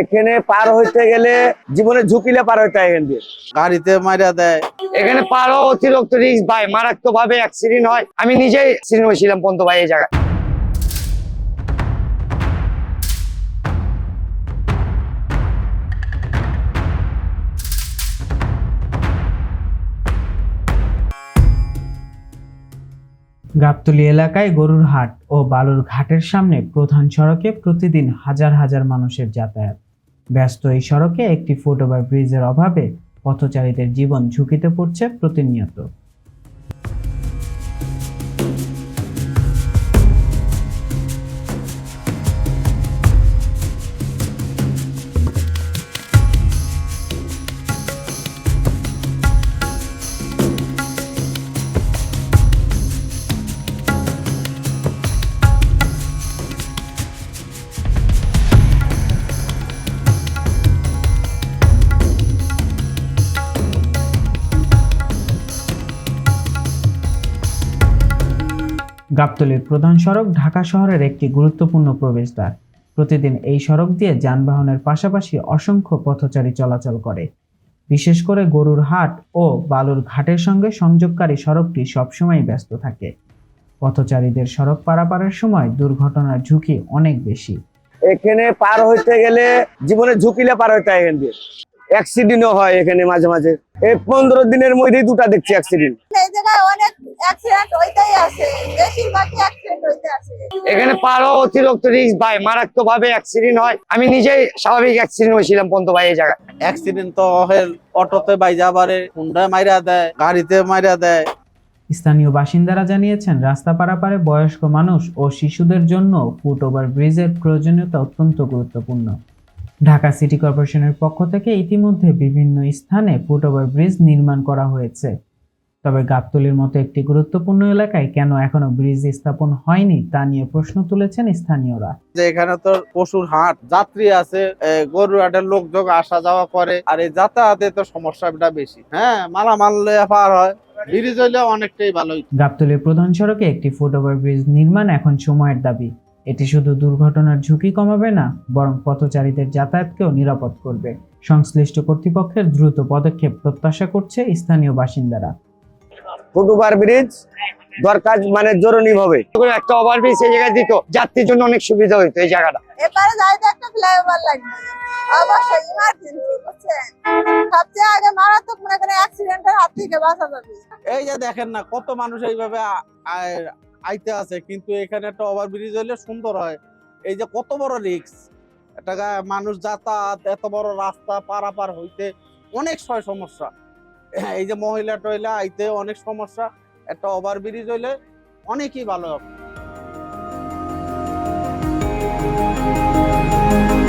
এখানে পার হইতে গেলে জীবনে ঝুঁকিলে পার হইতে হয় এখান দিয়ে। গাড়িতে মারিয়া দেয়। এখানে পার অতিরিক্ত রিস্ক ভাই মারাত্মক ভাবে অ্যাক্সিডেন্ট হয়। আমি নিজেই অ্যাক্সিডেন্ট হয়েছিলাম পন্ত ভাই এই জায়গায়। গাবতলী এলাকায় গরুর হাট ও বালুর ঘাটের সামনে প্রধান সড়কে প্রতিদিন হাজার হাজার মানুষের যাতায়াত। ব্যস্ত এই সড়কে একটি ফুটওভার ব্রিজের অভাবে পথচারীদের জীবন ঝুঁকিতে পড়ছে প্রতিনিয়ত। গাবতলীর প্রধান সড়ক ঢাকা শহরের একটি গুরুত্বপূর্ণ প্রবেশদ্বার। প্রতিদিন এই সড়ক দিয়ে যানবাহনের পাশাপাশি অসংখ্য পথচারী চলাচল করে। বিশেষ করে গরুর হাট ও বালুর ঘাটের সঙ্গে সংযোগকারী সড়কটি সবসময় ব্যস্ত থাকে। পথচারীদের সড়ক পারাপারের সময় দুর্ঘটনার ঝুঁকি অনেক বেশি। এখানে পার হইতে গেলে জীবনে ঝুঁকিলে পার হইতে হয় এখান দিয়ে। অ্যাক্সিডেন্টও হয় এখানে মাঝে মাঝে। এই পনেরো দিনের মধ্যেই দুটা দেখছি অ্যাক্সিডেন্ট এই জায়গায় অনেক এখানে পার হওয়া অতিরিক্ত রিস্ক ভাই। মারাত্মক ভাবে অ্যাক্সিডেন্ট হয়। আমি নিজেই স্বাভাবিক অ্যাক্সিডেন্ট হয়েছিলাম পন্ত ভাই এই জায়গায়। অ্যাক্সিডেন্ট তো হয় অটোতে বাইজা পারে হুন্ডায় মাইরা দেয় গাড়িতে মাইরা দেয়। স্থানীয় বাসিন্দারা জানিয়েছেন রাস্তা পারাপারে বয়স্ক মানুষ ও শিশুদের জন্য ফুটওভার ব্রিজের প্রয়োজনীয়তা অত্যন্ত গুরুত্বপূর্ণ। ঢাকা সিটি কর্পোরেশনের পক্ষ থেকে ইতিমধ্যে বিভিন্ন স্থানে ফুট ওভার ব্রিজ নির্মাণ করা হয়েছে। তবে গাবতলীর মতো একটি গুরুত্বপূর্ণ এলাকায় কেন এখনও ব্রিজ স্থাপন হয়নি তা নিয়ে প্রশ্ন তুলেছেন স্থানীয়রা। যে এখানে তো পশুর হাট যাত্রী আছে গরু হাটের লোকজন আসা যাওয়া করে আর এই যাতায়াতে তো সমস্যাটা বেশি। হ্যাঁ মালামাল পার হয় ব্রিজ হইলে অনেকটাই ভালো। গাবতলীর প্রধান সড়কে একটি ফুটওভার ব্রিজ নির্মাণ এখন সময়ের দাবি। এটি শুধু দুর্ঘটনার ঝুঁকি কমাবে না বরং পথচারীদের যাতায়াতকেও নিরাপদ করবে। সংশ্লিষ্ট কর্তৃপক্ষের দ্রুত পদক্ষেপ প্রত্যাশা করছে স্থানীয় বাসিন্দারা। ফুটওভার ব্রিজ দরকার মানে জরুরি ভাবে। একটা ওভার ব্রিজ এই জায়গায় দিত যাত্রীর জন্য অনেক সুবিধা হইতো এই জায়গাটা। এবারে যাইতে একটা ফ্লাইওভার লাগবে। অবশ্যই ইমার্জেন্সি বুঝছেন? সবচেয়ে আগে মারাত্মক মনে করেন অ্যাক্সিডেন্টের হাত থেকে বাঁচা যাবে। এই যে দেখেন না কত মানুষ এইভাবে আইতে আছে কিন্তু এখানে একটা ওভার ব্রিজ হইলে সুন্দর হয়। এই যে কত বড় রিক্স একটা মানুষ যাতায়াত এত বড় রাস্তা পারাপার হইতে অনেক সময় সমস্যা। এই যে মহিলা টয়লা আইতে অনেক সমস্যা একটা ওভার ব্রিজ হইলে অনেকই ভালো হবে।